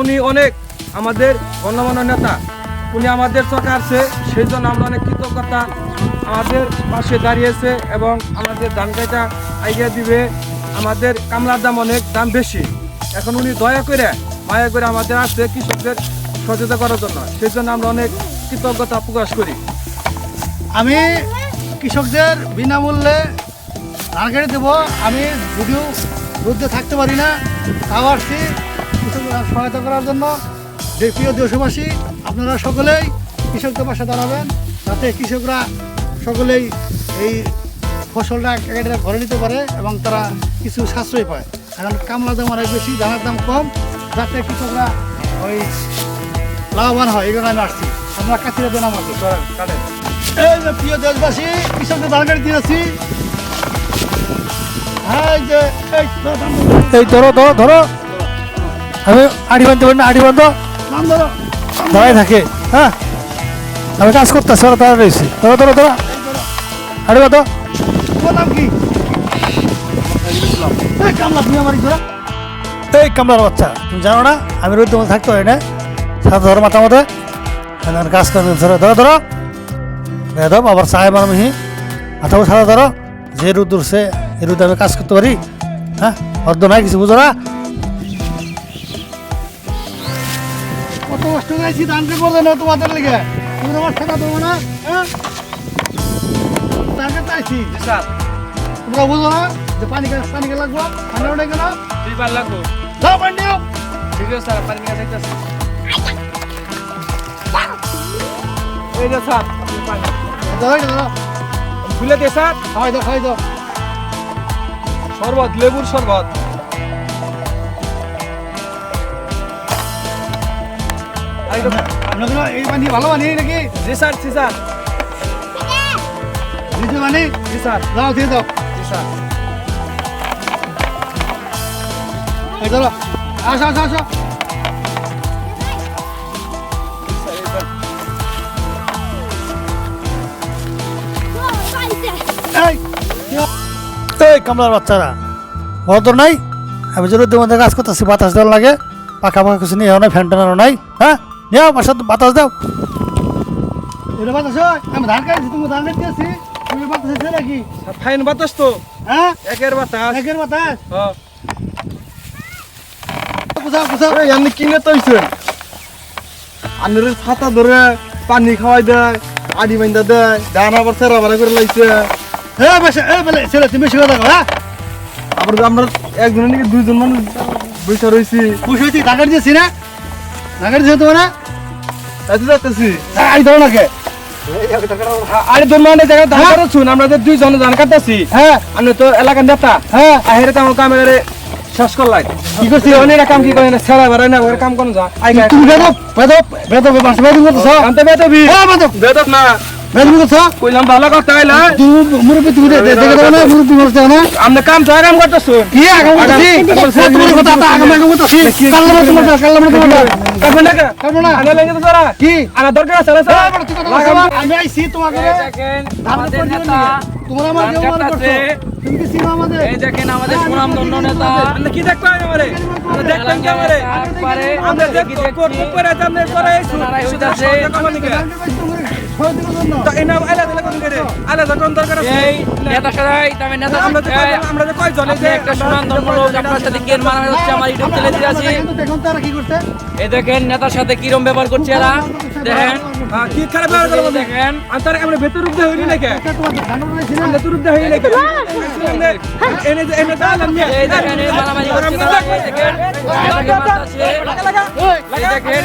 উনি অনেক আমাদের গণ্যমান্য নেতা। উনি আমাদের চোখে আসছে সেই জন্য আমরা অনেক কৃতজ্ঞতা। আমাদের পাশে দাঁড়িয়েছে এবং আমাদের ধান কাটা আইডিয়া দিবে। আমাদের কামলার দাম অনেক, দাম বেশি। এখন উনি দয়া করে, মায়া করে আমাদের আসছে কৃষকদের সচেতন করার জন্য। সেই জন্য আমরা অনেক কৃতজ্ঞতা প্রকাশ করি। আমি কৃষকদের বিনামূল্যে ধান কেটে দেবো, আমি যদিও রোদে থাকতে পারি না তাও আসছি কৃষকদের সহায়তা করার জন্য। যে প্রিয় দেশবাসী, আপনারা সকলেই কৃষকদের পাশে দাঁড়াবেন, যাতে কৃষকরা সকলেই এই ফসলটা কেটে ঘরে নিতে পারে এবং তারা কিছু সাশ্রয় পায়। এখন কামলার দাম অনেক বেশি ধানের দাম কম, যাতে কৃষকরা ওই লাভবান হয় এই জন্য আমি আসছি। আপনারা কাছিরা দেন আমাকে কাটেন এই যে প্রিয় দেশবাসী কৃষকদের ধান কাটি দিয়েছি এই ধরো, ধরো, ধরো আমি আড়ি পারি না আড়ি বান্ধ ধান ধরো দাঁড়াই থাকে হ্যাঁ? আমি কাজ করতেছি ওরা দাঁড়া রয়েছি ধরো ধরো ধরো। আড়ি বান্ধ তোমার নাম কি? এই কামলা তুমি আমার এই কামলার বাচ্চা তুমি জানো না? আমি রোদ মধ্যে থাকতে হয় না। সাথে ধরো মাথা মধ্যে। কাজ করে ধরো ধরো ধরো। বেদম আবার চায় মার মিহি। মাথা সাদা ধরো। যে রোদ উঠছে এই রোদে আমি কাজ করতে পারি। হ্যাঁ? অর্ধ নাই কিছু বুঝো না? কত কষ্ট করেছি ধান কে করবে না তোমাদের লেগে। তুমি আমার টাকা দেবো না হ্যাঁ? আসছি স্যার। তোমরা বুঝো না যে পানি কে পানি কে লাগবো। পানি ওঠে কেন? দুইবার লাগবো। যাও পানি ঠিক আছে স্যার পানি যাইতেছি। এই যে স্যার খুলে স্যার। খাওয়াই দাও খাওয়াই দাও। শরবত লেবুর শরবত। এই পানি ভালো পানি নাকি? জি স্যার জি স্যার। নিজে পানি জি স্যার। দাও দিয়ে দাও। জি স্যার। এই ধরো। আসো আসো আসো। এই কামলার বাচ্চারা বদর নাই? আমি যে রোদের মধ্যে কাজ করতেছি বাতাস দেওয়ার লাগে পাখা পাখা কিছু নিয়ে নাই ফ্যান টানানো নাই হ্যাঁ? নিয়ে আমার সাথে বাতাস দাও। এটা বাতাস হয়? আমি ধান কাটছি তুমি ধান কাটতে আছি তুমি বাতাস আছে নাকি? ফাইন বাতাস তো। হ্যাঁ? একের বাতাস। একের বাতাস? হ্যাঁ। এই কিনে তো আনের ছাতা ধরে পানি খাওয়াই দেয় আডি বাইন্দা দেয় ডান আবার সেরা করে লাইছে। হ্যাঁ বেশি এই বলে ছেলে তুমি বেশি কথা হ্যাঁ আবার আমরা একজনের নাকি দুইজন মানুষ বৈশা রয়েছি বুঝে হয়েছি ধান কাটতেছি না ধান কাটতেছি তোমার না এতে যাচ্তেছি আই ধরো না কে আরে তোর মানে জায়গায় ধান কাটাচ্ছুন আমরা যে দুইজন ধান কাটতেছি হ্যাঁ আমি তো এলাকার নেতা হ্যাঁ আহেরে তো আমার কামে শেষ করলাই কি করছি অনেক কাম কি করে না সেরা বাড়াই না কাম কোন যা আই তুমি বেদব বেদব বেদব বাস বেদব করতেছ আনতে বেতবি হ্যাঁ বেদব বেতব না বেদব করতেছ কইলাম ভালো কথা হইলা তুমি মুরব্বী তুমি দেখে দেবো না মুরব্বী করতে না আপনি কাম আগাম কি আগাম তোমার কথা তো আগাম আগাম তোমার তোমার কামে না কা না আগে লাগে তো তোরা। কি? আনা দরকার আছে না এই স্যার। বড় তুই কথা বলছ না। আমি আইছি তোমাকে আমাদের নেতা তোমরা আমার কেউ মান করছ। তুমি কি চিনো আমাদের? এই দেখেন আমাদের সুনামধন্য নেতা। আপনি কি দেখতে হয় আমারে? কি আমারে আমরা? কোট করে করে এই নেতা সদাই দেখুন তারা কি করছে? এই দেখেন নেতার সাথে কিরম ব্যবহার করছে এরা। দেখেন। কি খারাপ ব্যবহার করব দেখেন। আমরা ভেতর রূপ হইলি নাকি? তো রূপ দিয়ে হইলি নাকি? এনে এনে দাঁড়ালাম নিয়ে। এই দেখেন এই মারামারি করছে তারা। এই দেখেন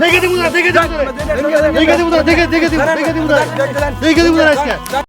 দেখে দিব দেখে দিব দেখে দিব দেখে দিব দেখে দিব দেখে দিব আজকে